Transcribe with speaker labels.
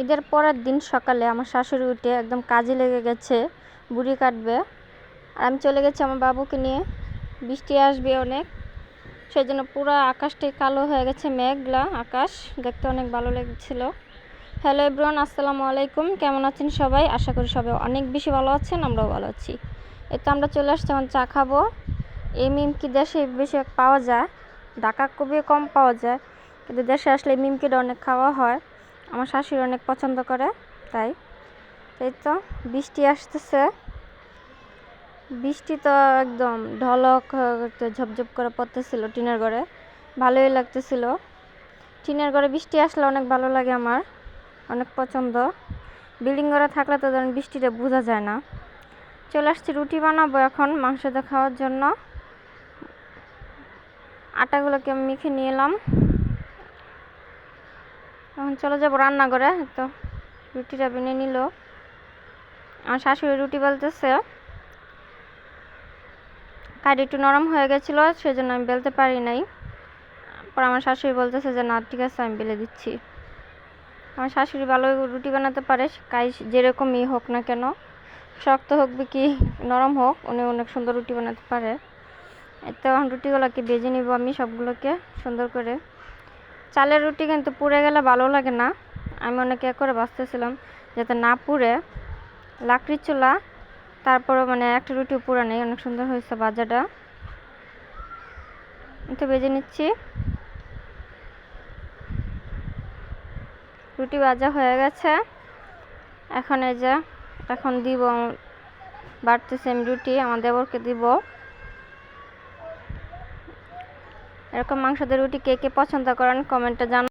Speaker 1: ঈদের পরের দিন সকালে আমার শাশুড়ি উঠে একদম কাজে লেগে গেছে, বুড়ি কাটবে। আর আমি চলে গেছি আমার বাবুকে নিয়ে। বৃষ্টি আসবে অনেক সেই জন্য পুরো আকাশটাই কালো হয়ে গেছে, মেঘলা আকাশ। দেখতে অনেক ভালো লেগেছিল। হ্যালো এব্রন আসসালামু আলাইকুম। কেমন আছেন সবাই? আশা করি সবাই অনেক বেশি ভালো আছেন, আমরাও ভালো আছি। এই তো আমরা চলে আসছি, এখন চা খাব। এই মিমকি দেশে বেশি পাওয়া যায়? ঢাকা খুবই কম পাওয়া যায়, কিন্তু দেশে আসলে মিমকিটা অনেক খাওয়া হয়। আমার শাশুড়ি অনেক পছন্দ করে, তাই। এই তো বৃষ্টি আসতেছে। বৃষ্টি তো একদম ঢলক ঝপঝপ করে পড়তেছিল টিনের ঘরে। ভালোই লাগতেছিল। টিনের ঘরে বৃষ্টি আসলে অনেক ভালো লাগে আমার, অনেক পছন্দ। বিল্ডিং ঘরে থাকলে তো ধরেন বৃষ্টিটা বোঝা যায় না। চলে আসছি রুটি বানাবো এখন মাংসতে খাওয়ার জন্য। আটাগুলোকে আমি মেখে নিয়ে এলাম। এখন চলে যাব রান্নাঘরে, তো রুটিটা বেনে নিল। আমার শাশুড়ি রুটি বেলতেছে। কাঠ একটু নরম হয়ে গেছিল, সেজন্য আমি বেলতে পারি নাই। পর আমার শাশুড়ি বলতেছে যে, না, ঠিক আছে, আমি বেলে দিচ্ছি। আমার শাশুড়ি ভালো রুটি বানাতে পারে কাই যেরকমই হোক না কেন। শক্ত হোক কি, নরম হোক, উনি অনেক সুন্দর রুটি বানাতে পারে। তো এখন রুটিগুলোকে বেজে নিব আমি সবগুলোকে সুন্দর করে। চালের রুটি কিন্তু পুড়ে গেলে ভালো লাগে না। আমি অনেক এ করে বাঁচতেছিলাম, যাতে না পুড়ে। লাকড়ির চুলা, তারপরে মানে একটা রুটি পুরো নেই, অনেক সুন্দর হয়েছে বাজাটা তো বেজে নিচ্ছি। রুটি ভাজা হয়ে গেছে। এখন এই যে, এখন দিব, বাড়তেছে রুটি, আমার দেবরকে দিব। এরকম মাংস দিয়ে রুটি কে কে পছন্দ করেন কমেন্টে জানান।